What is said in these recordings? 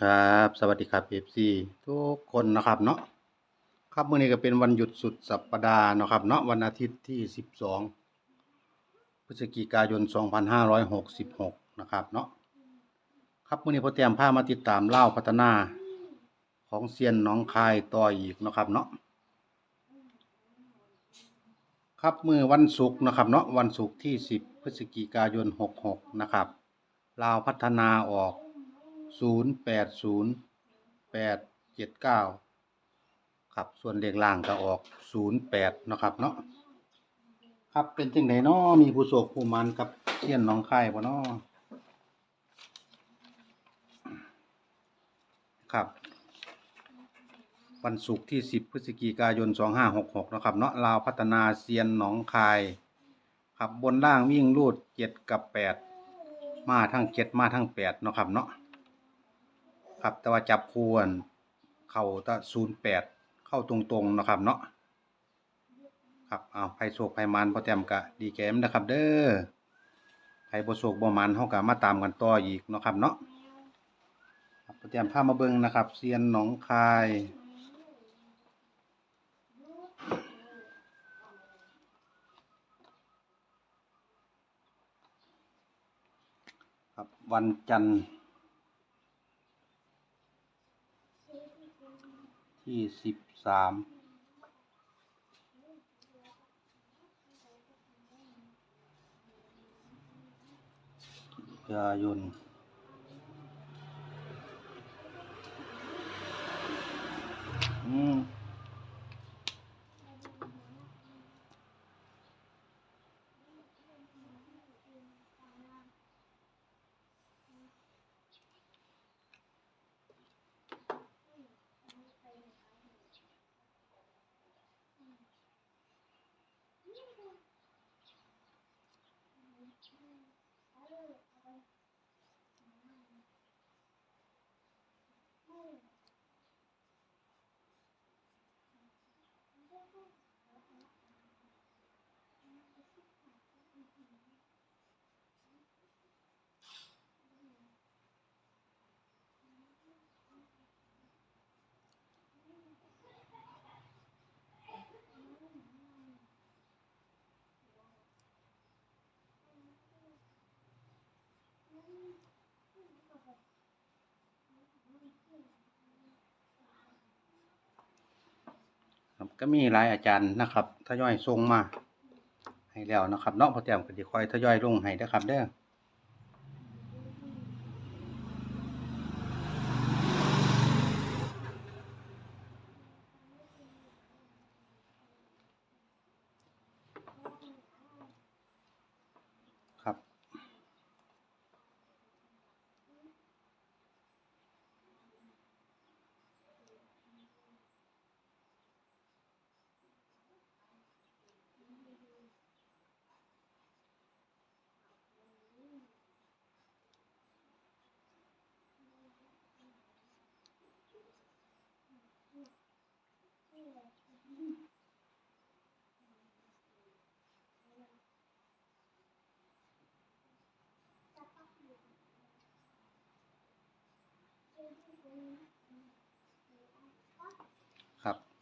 ครับ สวัสดีครับ FC ทุกคนนะครับเนาะครับมื้อนี้ก็เป็นวันหยุดสุดสัปดาห์นะครับเนาะวันอาทิตย์ที่ 12 พฤศจิกายน 2566 นะครับเนาะครับมื้อนี้พอเตรียมพามาติดตามเล่าพัฒนาของเซียนน้องคายต่ออีกนะครับเนาะครับมื้อวันศุกร์นะครับเนาะวันศุกร์ที่ 10 พฤศจิกายน 66 นะครับลาวพัฒนาออก ศูนย์แปดศูนย์แปดเจ็ดเก้าครับส่วนเลขล่างก็ออกศูนย์แปดนะครับเนาะครับเป็นจังไดเนาะมีผู้โศกผู้มันกับเทียนน้องค่ายบ่เนาะครับ วันศุกร์ที่ 10 พฤศจิกายน 2566นาะครับเนาะลาวพัฒนาเซียนหนองคายครับบนล่างวิ่งรูด 7 กับ 8 มาทั้ง 7 มาทั้ง8เนาะครับเนาะ ครับ แต่ว่าจับคูณเข้าตะศูนย์แปดเข้าตรงๆนะครับเนาะครับเอาไผโศกไผมันพอแต้มกะดีแกมนะครับ เด้อไผบ่โศกบ่มันเฮาก็มาตามกันต่ออีกเนาะครับเนาะครับพอแต้มพามาเบิ่งนะครับเซียนหนองคายครับวันจันทร์ ที่สิบสามยายน ก็มีหลายอาจารย์นะครับทยอยส่งมาให้แล้วนะครับเนาะพอแต้มก็จะคอยทยอยลงให้เด้อครับเด้อ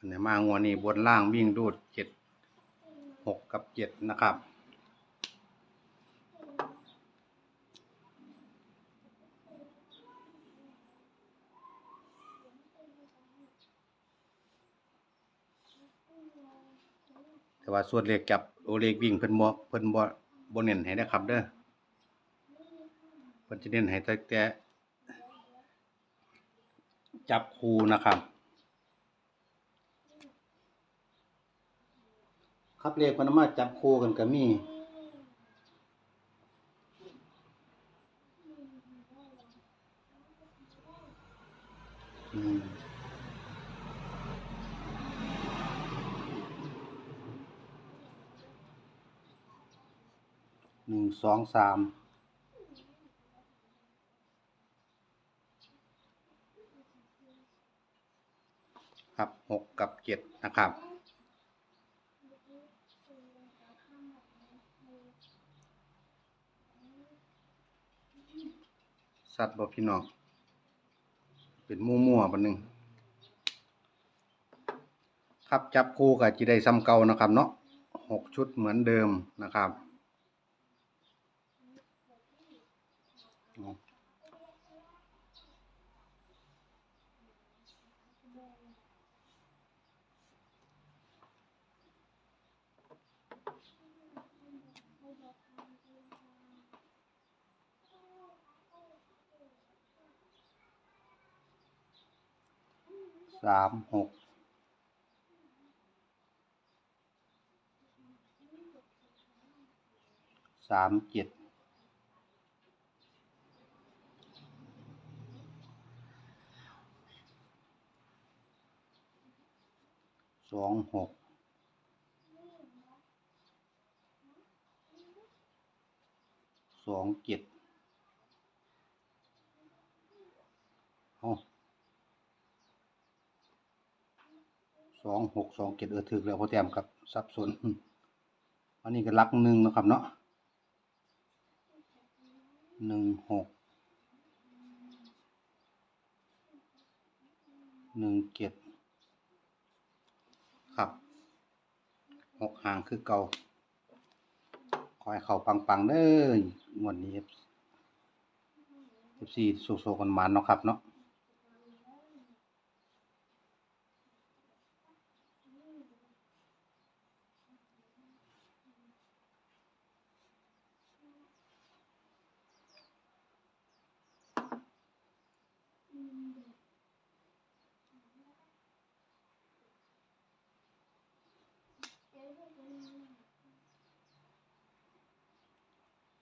ครับอันนี้มางวดนี้บนล่างวิ่งรูดเจ็ดหกกับเจ็ดนะครับแต่ว่าส่วนเลขจับโอเลขวิ่งเพิ่นบ่เพิ่นบ่บ่เน้นให้นะครับเด้อเพิ่นจะเน้นให้แต่แต่จับคูนะครับ ครับเลขมันมาจับคู่กันก็มีหนึ่งสองสามครับหกกับเจ็ดนะครับ สัตว์บ่พี่น้องเป็นมั่วๆบันหนึ่งครับจับคู่กับจีได้ซ้ำเก่านะครับ เนาะหกชุดเหมือนเดิมนะครับ สามหกสามเจ็ดสองหกสองเจ็ดเอา สองหกสองเจ็ดเออถึกแล้วพอแต้มกับสับสนอันนี้ก็ลักหนึ่งนะครับเนาะหนึ่งหกหนึ่งเจ็ดครับหกหางคือเก่าคอยเข่าปังๆเด้องวดนี้เอฟซีโซโซกันมาเนาะครับเนาะ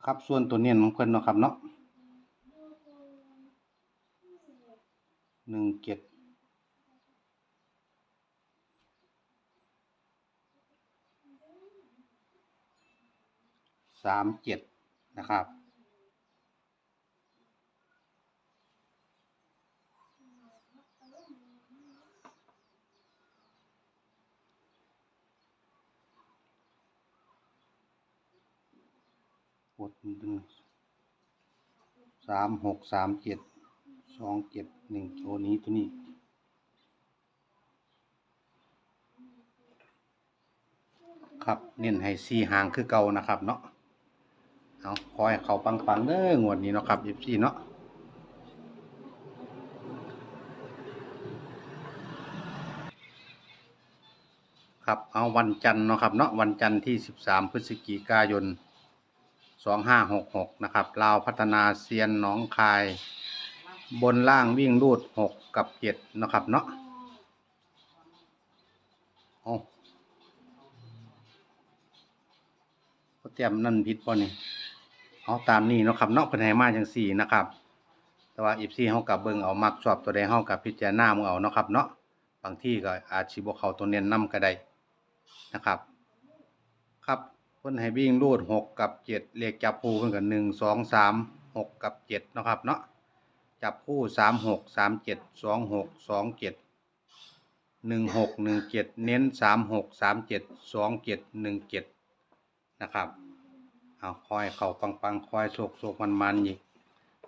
ครับส่วนตัวเนียนของเพิ่นเนาะครับเนาะหนึ่งเจ็ดสามเจ็ดนะครับ ดดึงสามหกสามเจ็ดสองเจ็ดหนึ่งตัวนี้ตัวนี้ครับเน้นให้สี่หางคือเก่านะครับเนาะเอาคอยเขาปังๆเด้องวดนี้เนาะครับยิบสี่เนาะครับเอาวันจันทร์เนาะครับเนาะวันจันทร์ที่สิบสามพฤศจิกายน สองห้าหกหกนะครับลาวพัฒนาเซียนหนองคาย บนล่างวิ่งรูดหกกับเจ็ดนะครับเนาะเอาก็เตรียมนั่นผิดป่ะนี่เอาตามนี้นะครับเนาะเพิ่นให้มาจังสี่นะครับ แต่ว่าอีพีเฮากับเบิงเอามักชอบตัวใดเฮากับพิจารณามึงเอาเนาะครับเนาะบางที่ก็อาจสิบ่เขาตัวเน้นนํก็ได้นะครับ ครับ เพิ่นให้วิ่งรูดหกกับเจ็ดเลขจับคู่เพิ่นก็หนึ่งสองสามหกกับเจ็ดนะครับเนาะจับคู่สามหกสามเจ็ดสองหกสองเจ็ดหนึ่งหกหนึ่งเจ็ดเน้นสามหกสามเจ็ดสองเจ็ดหนึ่งเจ็ดนะครับเอาคอยเข่าปังปังๆคอยโศกโศกมันมันๆอีก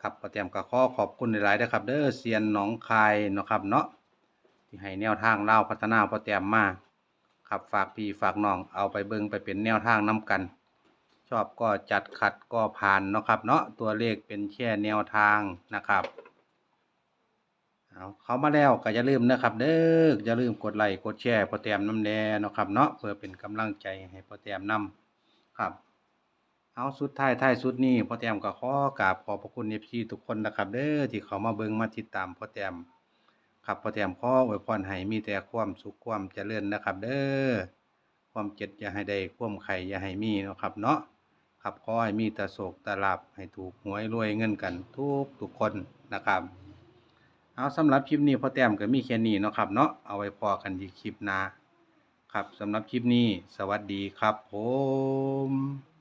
ครับประเตรียมกับข้อขอบคุณหลายๆนะครับ เด้อเซียนหนองคายนะครับเนาะที่ให้แนวทางเล่าพัฒนาพอเตรียมมา ครับฝากพี่ฝากน้องเอาไปเบิ่งไปเป็นแนวทางน้กัน ชอบก็จัดขัดก็ผ่านเนาะครับ เนาะตัวเลขเป็นแค่แนวทางนะครับเอาเขามาแล้วก็อย่าลืมนะครับเด้ออย่าลืมกดไลค์กดแชร์พอแต้มน้ำแดเนาะครับเนาะเพื่อเป็นกำลังใจให้พอแต้มนำครับเอาสุดท้ายท้ายสุดนี้พอแต้มก็ขอกราบขอบพระคุณเอฟซีทุกคนนะครับเด้อที่เขามาเบิ่งมาติดตามพอแต้ม ครับพอแต้มข้ออวยพรให้มีแต่ความสุขความเจริญนะครับ เด้อความเจ็บอย่าให้ได้ความไข่อย่าให้มีนะครับ เนาะครับขอให้มีแต่โศกแต่ลาบให้ถูกหวยรวยเงินกันทุกทุกคนนะครับ เอาสำหรับคลิปนี้พอแต้มก็มีแค่นี้นะครับ เนาะเอาไว้พอกันที่คลิปหน้าครับสำหรับคลิปนี้สวัสดีครับผม